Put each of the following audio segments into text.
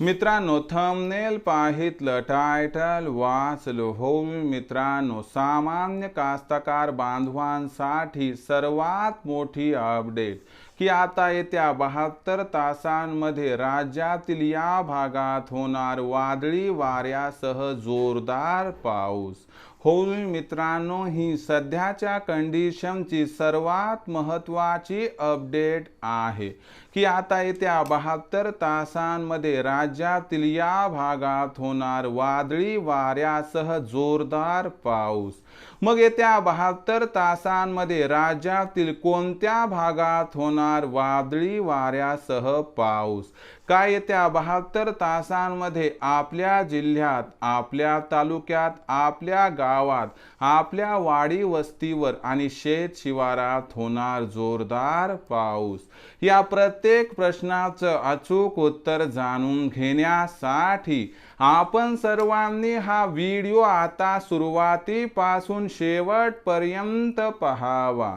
मित्रांनो thumbnail पाहितलं title वाचलं हो मित्रांनो. सामान्य कास्तकार बांधवांसाठी सर्वात मोठी अपडेट की आता येत्या बहात्तर तासांमध्ये राज्यातील या भागात होणार वादळी वाऱ्यासह जोरदार पाऊस. होईल मित्रांनो ही सध्याच्या कंडिशनची सर्वात महत्त्वाची अपडेट आहे की आता येत्या बहात्तर तासांमध्ये राज्यातील या भागात होणार वादळी वाऱ्यासह जोरदार पाऊस. मग येत्या बहात्तर तासांमध्ये राज्यातील कोणत्या भागात होणार वादळी वाऱ्यासह पाऊस. काय येत्या बहात्तर तासांमध्ये आपल्या जिल्ह्यात आपल्या तालुक्यात आपल्या गावात आपल्या वाडी वस्तीवर आणि शेत शिवारात होणार जोरदार पाऊस? या प्रत्येक प्रश्नाचं अचूक उत्तर जाणून घेण्यासाठी आपण सर्वांनी हा व्हिडिओ आता सुरुवातीपासून शेवटपर्यंत पहावा.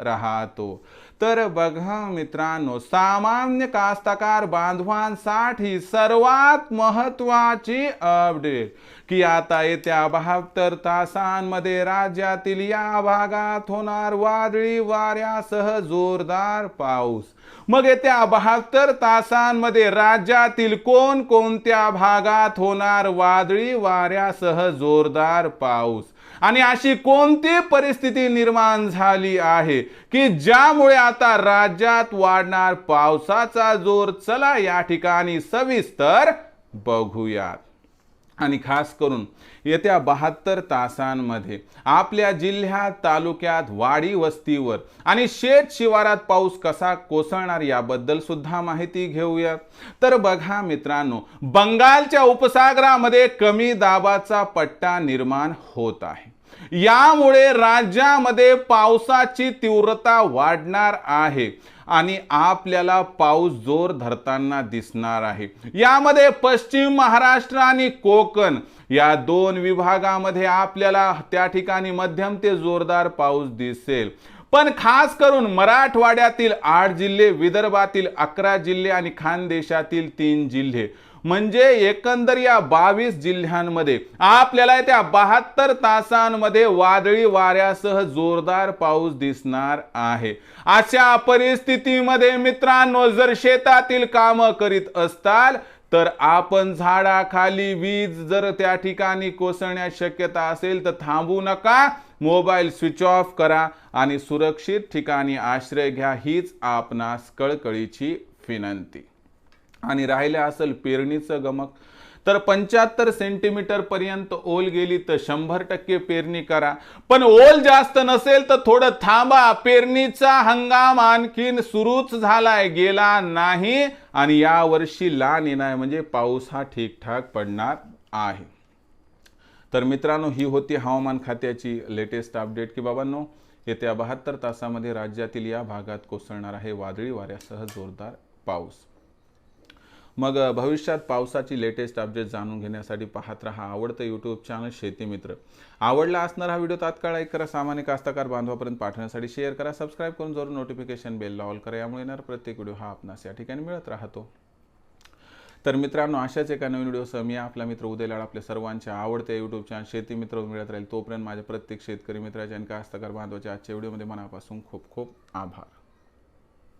राहतो। तर बघा मित्रांनो सामान्य कास्तकार बांधवांसाठी सर्वात महत्वाची अपडेट की आता येत्या बहात्तर तासांमध्ये राज्यातील या भागात होणार वादळी वाऱ्यासह जोरदार पाऊस. मग येत्या बहात्तर तासांमध्ये राज्यातील कोण कोणत्या भागात होणार वादळी वाऱ्यासह जोरदार पाऊस? आणि अशी कोणती परिस्थिती निर्माण झाली आहे? आहे की ज्यामुळे आता राज्यात वाढणार पावसाचा जोर. चला या ठिकाणी सविस्तर बघूयात. आणि खास करून येत्या बहात्तर तासांमध्ये आपल्या जिल्ह्यात तालुक्यात वाडी वस्तीवर आणि शेत शिवारात पाऊस कसा कोसळणार याबद्दल सुद्धा माहिती घेऊयात. तर बघा मित्रांनो बंगालच्या उपसागरामध्ये कमी दाबाचा पट्टा निर्माण होत आहे. यामुळे राज्यामध्ये पावसाची तीव्रता वाढणार आहे आणि आपल्याला पाऊस जोर धरताना दिसणार आहे. यामध्ये पश्चिम महाराष्ट्र आणि कोकण या दोन विभागामध्ये आपल्याला त्या ठिकाणी मध्यम ते जोरदार पाऊस दिसेल. पण खास करून मराठवाड्यातील आठ जिल्हे विदर्भातील अकरा जिल्हे आणि खानदेशातील तीन जिल्हे. म्हणजे एकंदर या बावीस जिल्ह्यांमध्ये. आपल्याला त्या बहात्तर तासांमध्ये वादळी वाऱ्यासह जोरदार पाऊस दिसणार आहे. अशा परिस्थितीमध्ये मित्रांनो जर शेतातील कामं करीत असताल तर आपण झाडाखाली वीज जर त्या ठिकाणी कोसळण्यास शक्यता असेल तर थांबू नका. मोबाईल स्विच ऑफ करा आणि सुरक्षित ठिकाणी आश्रय घ्या हीच आपणास कळकळीची विनंती. आणि राहिले असेल पेरणीचं गमक. तर पंच्याहत्तर सेंटीमीटर पर्यंत ओल गेली तर शंभर टक्के पेरणी करा. पण ओल जास्त नसेल तर थोडं थांबा. पेरणीचा हंगाम आणखीन सुरूच झालाय. गेला नाही आणि या वर्षी लान येणार म्हणजे पाऊस हा ठीकठाक पडणार आहे. तर मित्रांनो ही होती हवामान खात्याची लेटेस्ट अपडेट की बाबांनो येत्या बहात्तर तासामध्ये राज्यातील या भागात कोसळणार आहे वादळी वाऱ्यासह जोरदार पाऊस. मग भविष्यात पावसाची लेटेस्ट अपडेट जाणून घेण्यासाठी पाहत राहा आवडतं यूट्यूब चॅनल शेती मित्र. आवडला असणारा हा व्हिडिओ तात्काळ लाईक करा. सामान्य कास्तकार बांधवापर्यंत पाठवण्यासाठी शेअर करा. सबस्क्राईब करून जरूर नोटिफिकेशन बेल ऑल करा. यामुळे येणार प्रत्येक व्हिडिओ हा आपणास या ठिकाणी मिळत राहतो. तर मित्रांनो अशाच एका नवीन व्हिडिओसह मी आपला मित्र उदय लाड आपल्या सर्वांच्या आवडत्या यूट्यूब चॅनल शेती मित्र मिळत राहील तोपर्यंत माझ्या प्रत्येक शेतकरी मित्राच्या आणि कास्तकार बांधवाच्या आजच्या व्हिडिओमध्ये मनापासून खूप खूप आभार.